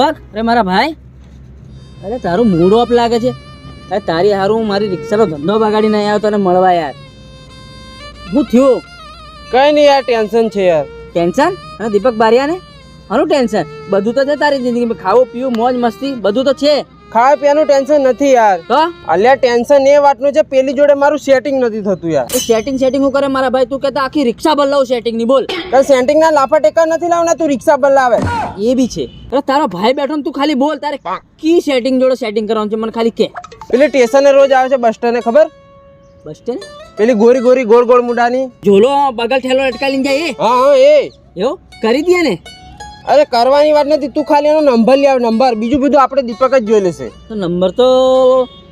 દીપક અરે મારા ભાઈ. અરે તારું મૂડ ઓફ લાગે છે. અરે તારી હારું હું મારી રિક્ષાનો ધંધો બગાડીને આવ્યો તને મળવા યાર. હું થયું? કઈ નહીં યાર ટેન્શન છે યાર. ટેન્શન? અને દીપક બારિયાને? આનું ટેન્શન. બધું તો છે તારી જિંદગીમાં. ખાવું પીવું મોજ મસ્તી બધું તો છે. ખાવા પીવાનું ટેન્શન નથી યાર. હા? અલ્યા ટેન્શન એ વાતનું છે પેલી જોડે મારું સેટિંગ નથી થતું યાર. સેટિંગ સેટિંગ હું કરે? મારા ભાઈ તું કહેતા આખી રિક્ષા બદલાવ સેટિંગની બોલ. કઈ સેટિંગ ના લાફા ટેકા નથી લાવના તું રિક્ષા બદલાવે લાવે. એ બી છે. અરે તારો ભાઈ બેઠો ને તું ખાલી બોલ તારે કી સેટિંગ જોડે સેટિંગ કરવાનું છે? મને ખાલી કે. પેલી સ્ટેશને રોજ આવે છે બસ સ્ટેન્ડ ખબર? બસ સ્ટેન્ડ પેલી ગોરી ગોરી ગોળ ગોળ મુઢાની ઝોલો બગલ ઠેલો અટકાલી જાય એ. હા હા એ. એવો? કરી દે ને અરે કરવાની વાત નથી તું ખાલી એનો નંબર લઈ આવ નંબર બીજું બધું આપણે દીપક જ જોઈ લેશે. તો નંબર તો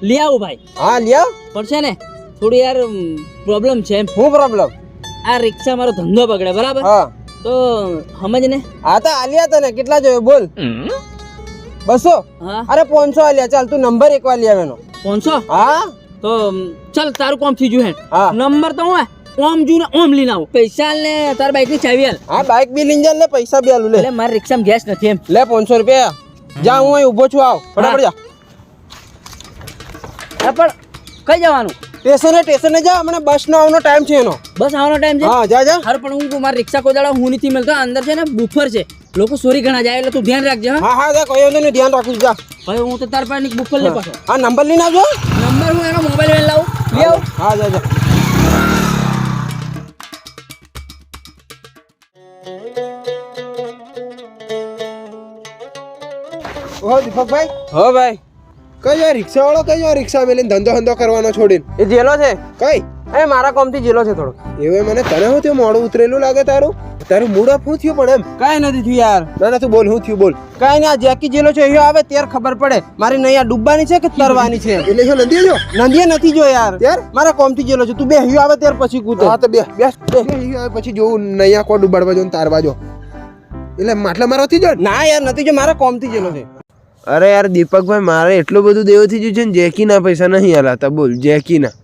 લઈ આવું ભાઈ. હા લઈ આવ. પડશે ને થોડી યાર પ્રોબ્લેમ છે એમ. શું પ્રોબ્લેમ આ રિક્ષા મારો ધંધો બગડે બરાબર? હા. તો સમજ ને? હા તો આલિયા તને કેટલા જોયો બોલ. બસો? હા. અરે પાંચસો આલિયા ચાલ તું નંબર એકવાર લઈ આવે એનો. પાંચસો? હા. તો ચાલ તારું કોમ થઈ ગયું હે હા. નંબર તો હું? ઓમ જુને ઓમ લઈને આવું. પૈસા લે તાર બાઈકની ચાવી હાલ હા બાઈક બી લઈને જા લે પૈસા બી આલું લે. એટલે મારી રિક્ષામાં ગેસ નથી એમ. લે પાંચસો રૂપિયા. જા હું અહીં ઊભો છું આવ. ફટાફટ જા. હા પણ કઈ જવાનું? સ્ટેશને સ્ટેશને જા મને બસ નો આવવાનો ટાઈમ છે એનો. બસ આવવાનો ટાઈમ છે? હા જા જા. હર પણ હું મારા રિક્ષા કોઈ દાડો હું નથી મળતો. અંદર છે ને બુફર છે. લોકો સોરી ઘણા જાય એટલે તું ધ્યાન રાખજે હા. હા હા જા કોઈ વાંધો નહીં ધ્યાન રાખું જા. ભાઈ હું તો તાર પાસે બુફર લે પાછો. આ નંબર લઈને આવજો. નંબર હું એનો મોબાઈલ લઈને લાવું? લે આવ. હા જા જા. ઓહો દીપકભાઈ. હો ભાઈ. કઈ આ રિક્ષા વાળો કઈ આ રિક્ષા મેલીને ધંધો ધંધો કરવાનો છોડીને? એ જેલો છે? કઈ? એ મારા કોમથી જેલો છે થોડો એવું મને તને શું થયું? મોડું ઉતરેલું લાગે તારું? તારું મૂડ અપ શું થયું પણ એમ? કાંઈ નથી થયું યાર. ના ના તું બોલ શું થયું બોલ. કાંઈ આ જેકી જેલો છે એ આવે ત્યારે ખબર પડે. મારી નૈયા ડૂબવાની છે કે તરવાની છે? એટલે શું નદી જો નંદીએ નથી જો યાર. યાર મારા કોમથી જેલો છે. તું બે હૈયો આવે ત્યાર પછી કૂદ. હા તો બે. બે આવે પછી જોવું નૈયા કો ડૂબાડવા જો ને તારવા જો એટલે માટલા મારવાથી જો ના? યાર નથી જો મારા કોમથી જેલો છે. અરે યાર દીપકભાઈ મારે એટલું બધું દેવું થઈ ગયું છે ને જેકીના પૈસા નહીં હલાતા બોલ જેકીના.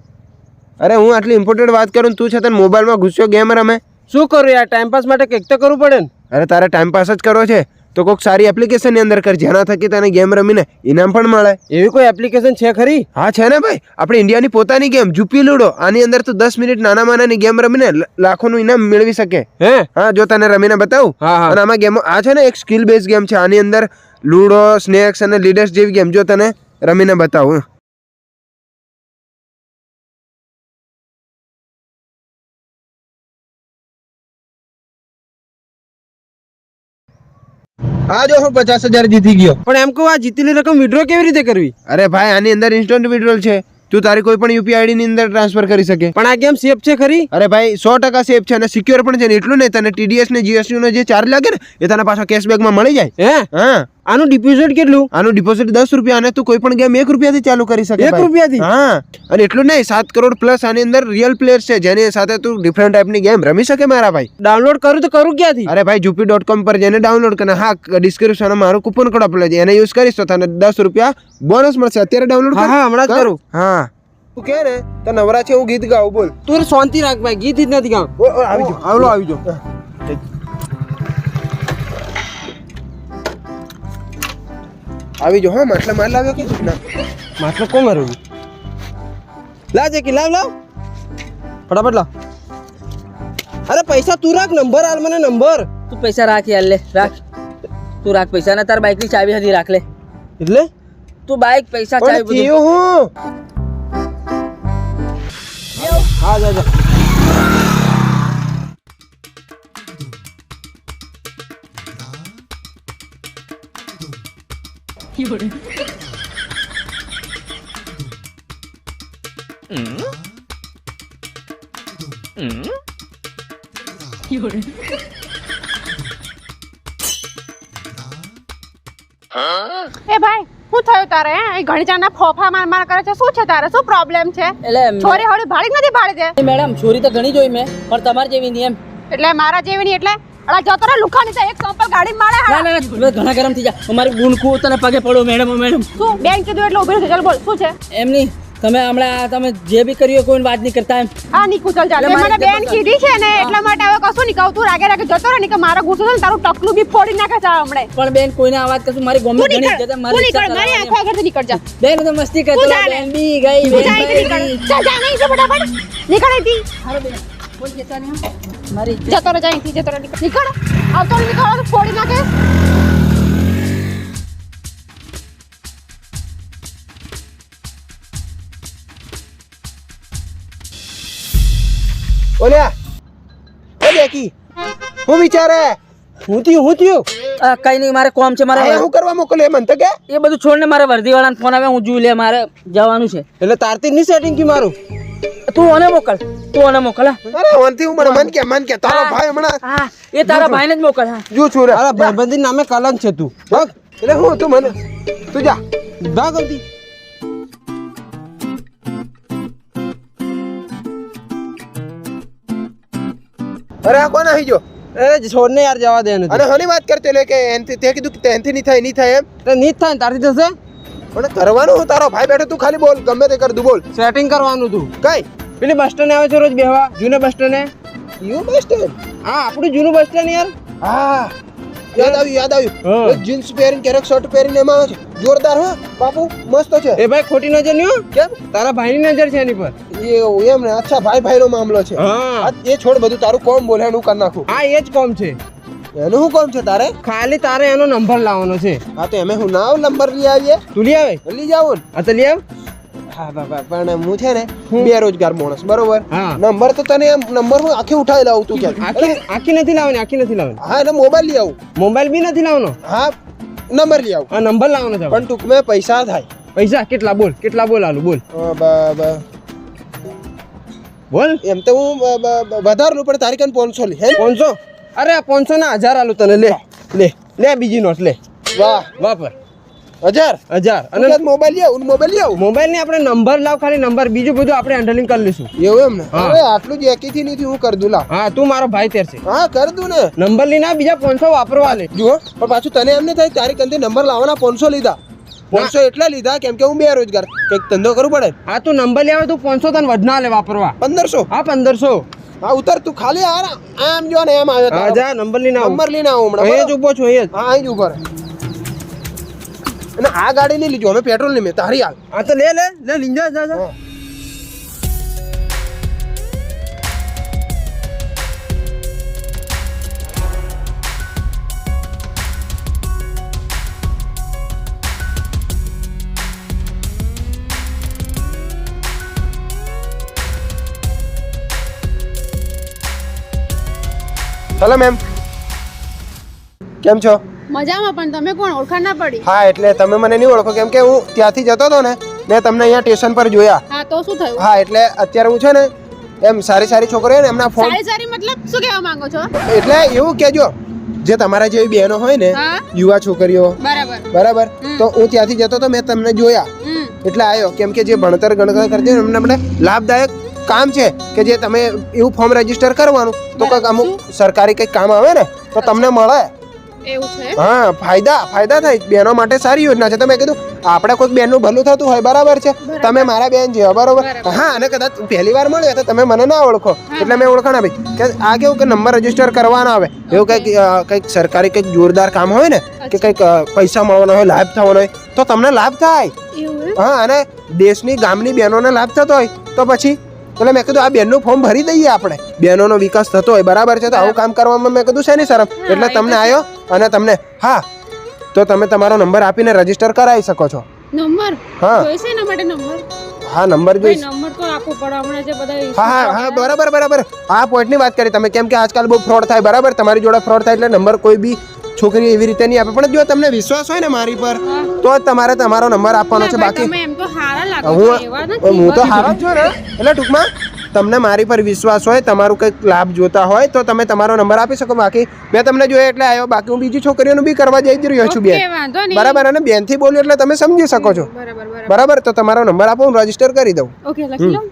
અરે હું આટલી ઇમ્પોર્ટન્ટ વાત કરું તું તું છતાં મોબાઈલમાં ઘૂસ્યો ગેમ રમે? શું કરું યાર ટાઈમ પાસ માટે કંઈક તો કરવું પડે ને. અરે તારે ટાઈમ પાસ જ કરવો છે તો કોઈક સારી એપ્લિકેશનની અંદર કર જેના થકી તને ગેમ રમીને ઇનામ પણ મળે. એવી કોઈ એપ્લિકેશન છે ખરી? હા છે ને ભાઈ આપણે ઇન્ડિયાની પોતાની ગેમ જુપી લૂડો આની અંદર તું દસ મિનિટ નાના માનાની ગેમ રમીને લાખોનું ઇનામ મેળવી શકે. હે? હા જો તને રમીને બતાવું. હા. અને આમાં ગેમો આ છે ને એક સ્કિલ બેઝ ગેમ છે આની અંદર લુડો સ્નેક્સ અને લીડર્સ જેવી ગેમ જો તને રમીને બતાવું. આ જો હું પચાસ હજાર જીતી ગયો. પણ એમ કહું આ જીતેલી રકમ વિડ્રો કેવી રીતે કરવી? અરે ભાઈ આની અંદર ઇન્સ્ટન્ટ વિડ્રોલ છે. તું તારી કોઈ પણ યુપીઆઈ આઈડી ની અંદર ટ્રાન્સફર કરી શકે. પણ આ ગેમ સેફ છે ખરી? અરે ભાઈ સો ટકા સેફ છે અને સિક્યોર પણ છે ને એટલું નહીં તને ટીડીએસ ને જીએસટી નો જે ચાર્જ લાગે ને એ તને પાછો કેશબેકમાં મળી જાય. હે? હા. આનું ડિપોઝિટ કેટલું? આનું ડિપોઝિટ દસ રૂપિયા અને તું કોઈ પણ ગેમ એક રૂપિયાથી ચાલુ કરી શકે એક રૂપિયાથી? હા. અને એટલું નહીં સાત કરોડ પ્લસ આની અંદર રિયલ પ્લેયર છે જેની સાથે તું ડિફરન્ટ ટાઈપની ગેમ રમી શકે મારા ભાઈ. ડાઉનલોડ કરું તો કરું ક્યાંથી? અરે ભાઈ જુપી ડોટ કોમ પર જઈને ડાઉનલોડ કરે. હા ડિસ્ક્રિપ્શનમાં મારું કૂપન કોડ આપેલો છે એને યુઝ કરીશ તો તને દસ રૂપિયા બોનસ મળશે. અત્યારે ડાઉનલોડ હા, હમણાં કરું. હા. તું કે ને તો નવરા છે હું ગીત ગાઉં બોલ. તું શાંતિ રાખ ભાઈ ગીત જ નથી ઓ, આવી જાઓ. આવલો આવી જો આવી જો હા માટલા માર લાવ્યો કે? ના. માટલો કોણ મારું લાવ કે લાવ લાવ. ફટાફટ લાવ. અરે પૈસા તું રાખ નંબર હાલ મને નંબર. તું પૈસા રાખ યાર લે રાખ. તું રાખ પૈસા ને તાર બાઈકની ચાવી હતી રાખ લે. એટલે? તું બાઈક પૈસા ચાવી બધું. હું. હા જા જા. એ ભાઈ શું થયું તારે એ અહીં ઘણી જણા ફોફા માર માર કરે છે. શું છે તારે? શું પ્રોબ્લેમ છે? એટલે છોરી હળી ભાડી નથી ભાડી દે મેડમ છોરી તો ઘણી જોઈ મેં પણ તમારે જેવી નહીં એમ. એટલે મારા જેવી નહીં એટલે અલા જતો રે લુખાની તો એક સંપલ ગાડી માળે હા ના ના ઘણા ગરમ થઈ જાય અમારી ગુણકુ તને પગે પડો મેડમ મેડમ. શું બેન કીધું એટલે ઊભી રહી ચાલ બોલ શું છે? એમ નહીં. તમે હમણાં તમે જે બી કર્યું કોઈ વાત નહીં કરતા એમ. હા નીકુ ચાલ ચાલ. તે મને બેન કીધી છે ને એટલા માટે હવે કશું નહીં કહું તું રાગે રાગે જતો રહે ને કે મારા ગુસ્સો છે ને તારું ટકલું બી ફોડી નાખે છે હમણે. પણ બેન કોઈને આ વાત કશું મારી ગમે તું ઘણી નીકળ ઇજ્જત છે, તું મારી નીકળ મારી આંખો આગળથી નીકળ જા. બેન તો મસ્તી કરતો તું હતો, જા. બેન બી ગઈ બેન જા નીકળ. જા જા નહીં ફટાફટ. નીકળ અહીંથી. હારો બેન કોઈ કેતા નહીં. મારી જતો રહે અહીંથી જતો રહે નીકળ. આવતો નીકળ. ફોડી નાખે. ઓલ્યા. દેખી હું વિચારે હું થયું હું થયું? કઈ નહીં મારે કોમ છે મારે અહીંયા કરવા મોકલ્યો એ મને તો કે? એ બધું છોડને મારે વર્દીવાળાનો ફોન આવે હું જોઈ લે મારે જવાનું છે. એટલે તારતી નહીં સેટિંગ કી મારું? તું ઓને મોકલ તું ઓને મોકલ અરે ઓનથી હું મને મન કે મન કે તારો ભાઈ હમણાં હા એ તારા ભાઈને જ મોકલ હા. જો છું રે. અરે ભાઈબંધી નામે કલંક છે તું. ભાગ એટલે હું તું મને? તું જા. ભાગ આવતી અરે આ કોણ આવી જો અરે છોડને યાર જવા દે અને હની વાત કરતે લે કે એનથી તે કીધું કે તેનથી નહીં થાય નહીં થાય એમ? નહીં થાય તારી તારથી થશે? પણ કરવાનું હું તારો ભાઈ બેઠો તું ખાલી બોલ ગમે તે કર દું બોલ. સેટિંગ કરવાનું તું. કઈ? પેલી બસ સ્ટેન્ડ આવે છે રોજ બેહવા જૂના બસ સ્ટેન્ડ યુ બેસ્ટ હા આપણું જૂનું બસ સ્ટેન્ડ યાર. હા. યાદ આવ્યું યાદ હા. આવ્યું જીન્સ પહેરીને ક્યારેક શર્ટ પહેરીને એમાં આવે છે. જોરદાર હો. બાપુ મસ્ત છે. એ ભાઈ ખોટી નજર નહીં હો. કેમ? તારા ભાઈની નજર છે એની પર. એવું એમ ને. અચ્છા ભાઈ ભાઈ નો મામલો છે. હા. એ છોડ બધું તારું કોમ બોલે એનું કરી નાખું. હા એ જ કોમ છે. એનું શું કોમ છે તારે? ખાલી તારે એનો નંબર લાવવાનો છે. હા તો એમે હું ના નંબર લઈ આવીએ? તું લઈ આવે? લઈ જાવ હા તો લઈ આવ. હા બાબા પણ હું છે ને બેરોજગાર માણસ બરોબર? હા. નંબર તો તને એમ નંબર હું આખી ઉઠાવી લાવું તું ક્યાં આખી આખી નથી લાવવાની આખી નથી લાવવાની. હા એટલે મોબાઈલ લઈ આવું. મોબાઈલ બી નથી લાવવાનો? હા નંબર લઈ આવું. આ નંબર લાવવાનો છે પણ ટૂંકમાં પૈસા થાય. પૈસા? કેટલા? બોલ કેટલા બોલ આલું? બોલ. અ, બ- બ- બોલ. એમ તો હું વધારે પણ તારી કન પાંચસો લી હે? પાંચસો? અરે પાંચસો ના હજાર આલુ તને લે લે લે બીજી નોટ લે. વાહ. વાપર હજાર? હજાર. અને મોબાઈલ લેવું મોબાઈલ લેવું મોબાઈલ ને આપણે નંબર લાવ ખાલી નંબર બીજું બધું આપણે હેન્ડલિંગ કરી લઈશું. એવું એમ ને હા. અરે આટલું જ એકીથી નથી હું કરી દઉં લા હા તું મારો ભાઈ તેર છે. હા કરી દઉં ને. નંબર લઈને બીજા પાંચસો વાપરવા લે. જુઓ પણ પાછું તને એમ નહીં થાય તારી કંથી નંબર લાવવાના પાંચસો લીધા. પાંચસો એટલા લીધા કેમ કે હું બે રોજગાર કંઈક ધંધો કરવું પડે. હા તું નંબર લેવા તું પાંચસો તને વધના લે વાપરવા. પંદરસો. હા પંદરસો. હા ઉતર તું ખાલી આ આમ જો ને એમ આવ્યો હા. જા નંબર લઈને આવ નંબર લઈને આવ હમણાં અહીં જ ઊભો છું અહીં જ. હા અહીં જ ઊભો રહે. અને આ ગાડી નહીં લીધું અમે પેટ્રોલ નહીં મેં. તારી હાલ. હા તો લે લે લે લઈને જા જા. હેલો મેમ કેમ છો? મજામાં પણ તમે કોણ? ઓળખાણ ના પડી. હા એટલે તમે મને નહીં ઓળખો કેમ કે હું ત્યાંથી જતો હતો ને મેં તમને અહીંયા સ્ટેશન પર જોયા. હા તો શું થયું? હા એટલે અત્યારે હું છે ને એમ સારી સારી છોકરીઓ ને એમના ફોન સારી સારી મતલબ શું કહેવા માંગો છો? એટલે એવું કહેજો જે તમારા જેવી બહેનો હોય ને યુવા છોકરીઓ. બરાબર. બરાબર? તો હું ત્યાંથી જતો તો મેં તમને જોયા. એટલે આવ્યો કેમ કે જે ભણતર ગણતર કરતી હોય એમને લાભદાયક કામ છે કે જે તમે એવું ફોર્મ રજિસ્ટર કરવાનું તો કંઈક અમુક સરકારી કંઈક કામ આવે ને તો તમને મળે. એવું છે હા ફાયદા ફાયદા થાય. બહેનો માટે સારી યોજના છે. તમે કીધું આપણે કોઈક બેનનું ભલું થતું હોય બરાબર છે. તમે મારા બેન બરાબર? બરાબર. હા અને કદાચ પહેલી વાર મળ્યો તો તમે મને ના ઓળખો. એટલે મેં ઓળખાણ આપી. કે આ કેવું કે નંબર રજિસ્ટર કરવાના આવે. એવું કંઈક કંઈક સરકારી કંઈક જોરદાર કામ હોય ને કે કંઈક પૈસા મળવાનો હોય લાભ થવાનો હોય તો તમને લાભ થાય. હા અને દેશની ગામની બહેનોને લાભ થતો હોય તો પછી એટલે મેં કીધું આ બેનનું ફોર્મ ભરી દઈએ આપણે. બહેનોનો વિકાસ થતો હોય બરાબર છે? તો આવું કામ કરવામાં મેં કીધું છે નહીં શરમ એટલે તમને આવ્યો અને તમને હા. તો તમે તમારો નંબર આપીને રજિસ્ટર કરાવી શકો છો. નંબર? હા. જોઈશે એના માટે નંબર? હા નંબર જોઈશ. નંબર તો આપવો પડે હમણાં જે બધા હા હા હા બરાબર બરાબર. આ પોઈન્ટની વાત કરી તમે કેમ કે આજકાલ બહુ ફ્રોડ થાય બરાબર? તમારી જોડે ફ્રોડ થાય એટલે નંબર કોઈ બી છોકરી એવી રીતે નહીં આપે. પણ જો તમને વિશ્વાસ હોય ને મારી પર તો તમારે તમારો નંબર આપવાનો છે. બાકી હું તો હારો છું ને. એટલે ટૂંકમાં તમને મારી પર વિશ્વાસ હોય તમારું કંઈક લાભ જોતા હોય તો તમે તમારો નંબર આપી શકો. બાકી મેં તમને જોયો એટલે આવ્યો બાકી હું બીજી છોકરીઓનું બી કરવા જઈ રહ્યો છું બેન. બરાબર? અને બેનથી બોલ્યું એટલે તમે સમજી શકો છો. બરાબર તો તમારો નંબર આપો હું રજિસ્ટર કરી દઉં. ઓકે લખી લો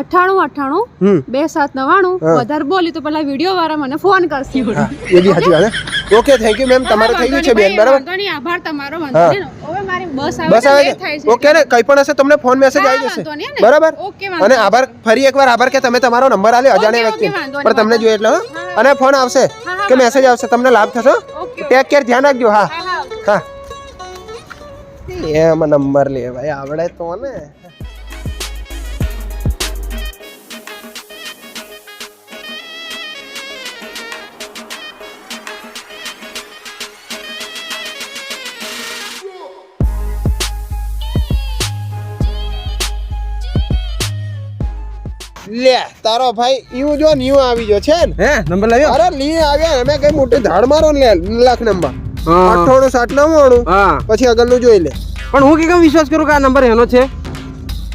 અઠ્ઠાણું હમ. બે સાત નવાણું વધારે બોલી તો પેલા વીડિયો વાળા મને ફોન કરશે. એ બી સાચી વાત હે. ઓકે થેન્ક યુ મેમ તમારે થઈ ગયું છે બેન બરાબર? ઘણી આભાર તમારો વાંધો નહીં. હવે મારી બસ આવે બસ આવે છે. ઓકે ને કંઈ પણ હશે તમને ફોન મેસેજ આવી જશે. બરાબર? ઓકે, અને આભાર ફરી એકવાર આભાર કે તમે તમારો નંબર આલ્યો અજાણ્યા વ્યક્તિ પણ તમને જોઈએ એટલે અને ફોન આવશે કે મેસેજ આવશે તમને લાભ થશો ટેક કેર ધ્યાન રાખજો હા. હા એમાં નંબર લે ભાઈ આવડે તો ને. લે તારો ભાઈ ઈવ જો ન્યુ આવી ગયો છે ને. હે નંબર લાવ્યો? અરે લી આવ્યા અમે કઈ મોટી ધાડ મારો ને લે લાખ નંબર. અઠવાણું સાત નવ્વાણું. પછી આગળનું જોઈ લે. પણ હું કે કેમ વિશ્વાસ કરું કે આ નંબર એનો છે?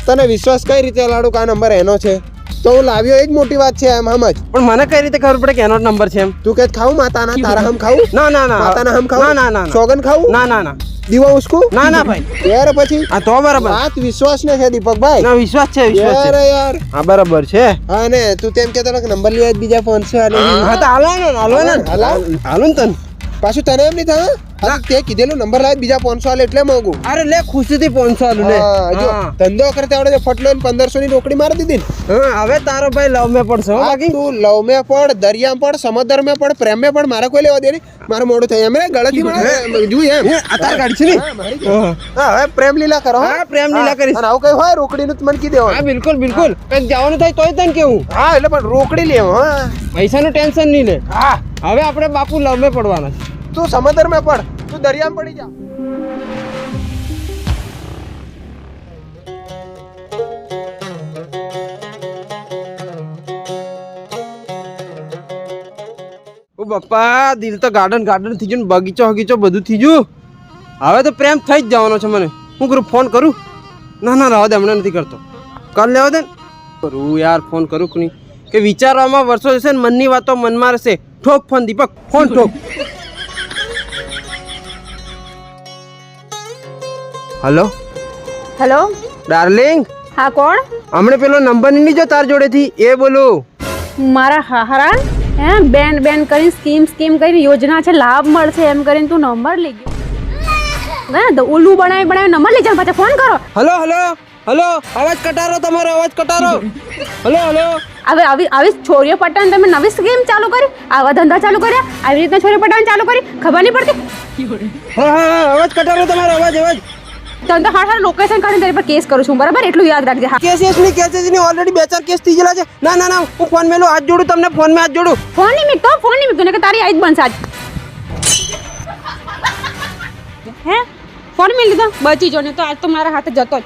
તને વિશ્વાસ કઈ રીતે લાડુ કે આ નંબર એનો છે? તો હું લાવ્યો એ જ મોટી વાત છે એમ આમ જ. પણ મને કઈ રીતે ખબર પડે કે એનો નંબર છે એમ? તું કે ખાવું માતાના તારા હમ ખાવું ના ના ના. માતાના હમ ખાવું ના ના ના. સોગન ખાવું ના ના ના. દીવા ઉસકો? ના ના ભાઈ. યાર પછી? આ તો બરાબર. વાત વિશ્વાસ ને છે દીપકભાઈ. ના વિશ્વાસ છે વિશ્વાસ યાર છે યાર. હા બરાબર છે. હા ને તું તેમ કેતો કે નંબર લેવા બીજા ફોન છે અને હા તો હાલો ને હાલો ને. હાલો. ને તન. પાછું તને એમ નહીં થાય તે કીધેલું નંબર લાવ બીજા પાંચસો આલે એટલે મોંઘું. અરે લે ખુશીથી પહોંચો હાલું લે. જો ધંધો કરતા આવડે ફટલો પંદરસો ની રોકડી મારી દીધી ને. હા હવે તારો ભાઈ લવ મેં પડશે હો બાકી. તું લવ મેં પડ દરિયા પણ સમુદ્ર મે પણ પ્રેમ મેં પડ મારે કોઈ લેવા દે નહીં. મારું મોડું થાય એમ ગળતી મળે જોઈ એમ. હે, ગાડી છે ને? હવે પ્રેમ લીલા કરો હા, પ્રેમ લીલા કરીશ. અને આવું કઈ હોય રોકડી નું મને કી હા બિલકુલ બિલકુલ. કંઈક જવાનું થાય તોય તને કેવું? હા એટલે પણ રોકડી લેવો હા. પૈસાનું ટેન્શન નહીં લે. હા. હવે આપણે બાપુ લવ મે પડવાના છે. તું સમંદર મેં પડ તું દરિયામાં પડી જા. ઓ દિલ તો ગાર્ડન ગાર્ડન થઈ ગયું બગીચો બગીચો બધું થઈ ગયું હવે તો પ્રેમ થઈ જ જવાનો છે મને. હું કરું ફોન કરું? ના ના રહેવા દે હમણાં નથી કરતો. કર લેવા દે કરું યાર ફોન કરું કે નહીં? કે વિચારવામાં વર્ષો જશે ને મનની વાતો મનમાં રહેશે. ઠોક ફોન, દીપક, ફોન ઠોક. હલો? હેલો? ડાર્લિંગ હા કોણ? હમણે પેલો નંબર નહીં લીધો તાર જોડેથી? એ બોલું. મારા હારા હે? બેન બેન કરીને સ્કીમ સ્કીમ કરીને યોજના છે લાભ મળશે એમ કરીને તું નંબર લઈ ગયો. ના તો ઓલું બનાવી બનાવી નંબર લઈ જાવ પાછા ફોન કરો. હલો હલો હલો અવાજ કટારો તમારો અવાજ કટારો. Hello hello. હવે આવી આવી છોરીઓ પટાણ તમે નવી સ્કીમ ચાલુ કરી આવા ધંધા ચાલુ કર્યા આવી રીતના છોરીઓ પટાણ ચાલુ કરી ખબર નહીં પડતી? હા હા અવાજ કટારો તમારો અવાજ અવાજ. તમે તો હાર હાર લોકેશન કાઢીને તારી પર કેસ કરું છું બરાબર? એટલું યાદ રાખજે હા. કેસીએસની કેસની ઓલરેડી બે ચાર કેસ થઈ ગયેલા છે. ના ના ના હું ફોન મેલો હાથ જોડું તમને ફોન મે હાથ જોડું. ફોન નહીં તો ફોનની મીકતો તને કે તારી આઈ જ બનશે આજ. હે? ફોન મેં લીધો બચી જો ને તો આજ તો મારા હાથે જતો જ.